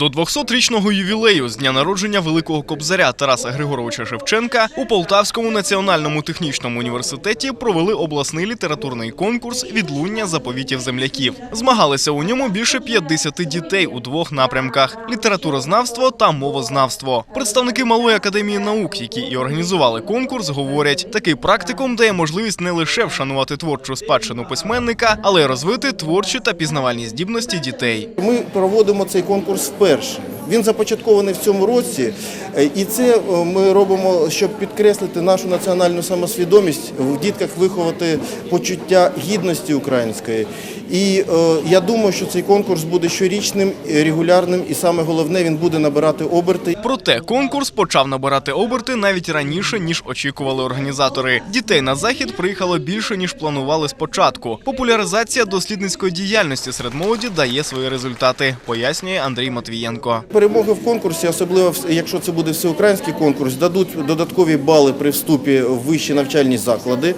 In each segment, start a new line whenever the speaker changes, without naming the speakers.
До 200-річного ювілею з дня народження великого кобзаря Тараса Григоровича Шевченка у Полтавському національному технічному університеті провели обласний літературний конкурс Відлуння заповітів земляків. Змагалися у ньому більше 50 дітей у двох напрямках: літературознавство та мовознавство. Представники малої академії наук, які і організували конкурс, говорять, такий практикум дає можливість не лише вшанувати творчу спадщину письменника, але й розвити творчі та пізнавальні здібності дітей.
Ми проводимо цей конкурс вперше. Poder Він започаткований в цьому році, е, і це е, ми робимо, щоб підкреслити нашу національну самосвідомість, в дітках виховати почуття гідності української. І е, я думаю, що цей конкурс буде щорічним, регулярним, і саме головне, він буде набирати оберти.
Проте конкурс почав набирати оберти навіть раніше ніж очікували організатори. Дітей на захід приїхало більше ніж планували спочатку. Популяризація дослідницької діяльності серед молоді дає свої результати, пояснює Андрій Матвієнко.
Перемоги в конкурсі, особливо якщо це буде всеукраїнський конкурс, дадуть додаткові бали при вступі в вищі навчальні заклади.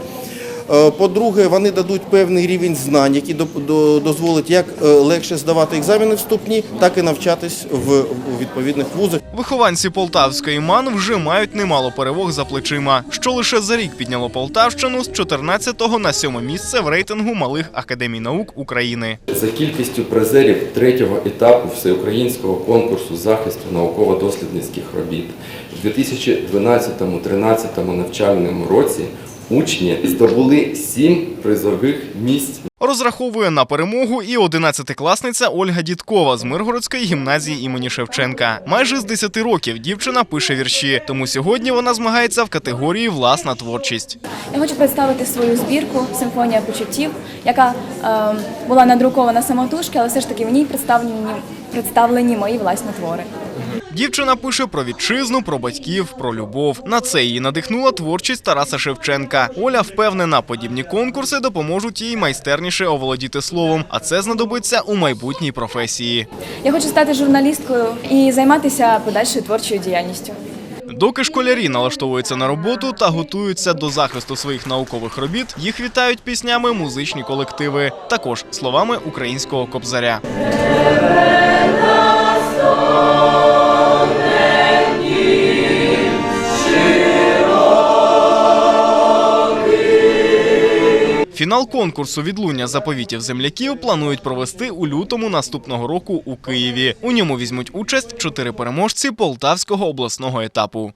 Е, По-друге, вони дадуть певний рівень знань, який до- до- дозволить як е, легше здавати екзамени вступні, так і навчатись в відповідних вузах.
Вихованці Полтавської МАН вже мають немало перемог за плечима, що лише за рік підняло Полтавщину з 14-го на 7 місце в рейтингу малих академій наук України.
За кількістю призерів третього етапу всеукраїнського конкурсу захисту науково-дослідницьких робіт у 2012-2013 навчальному році учні здобули сім призових місць
Розраховує на перемогу і 11-класниця Ольга Дідкова з Миргородської гімназії імені Шевченка. Майже з 10 років дівчина пише вірші, тому сьогодні вона змагається в категорії власна творчість.
Я хочу представити свою збірку Симфонія почуттів, яка е, була надрукована самотужки, але все ж таки в ній представлені, представлені мої власні твори.
Дівчина пише про вітчизну, про батьків, про любов. На це її надихнула творчість Тараса Шевченка. Оля впевнена, подібні конкурси допоможуть їй майстерніше оволодіти словом, а це знадобиться у майбутній професії.
Я хочу стати журналісткою і займатися подальшою творчою діяльністю.
Доки школярі налаштовуються на роботу та готуються до захисту своїх наукових робіт, їх вітають піснями музичні колективи, також словами українського кобзаря. Фінал конкурсу відлуння заповітів земляків планують провести у лютому наступного року у Києві. У ньому візьмуть участь чотири переможці Полтавського обласного етапу.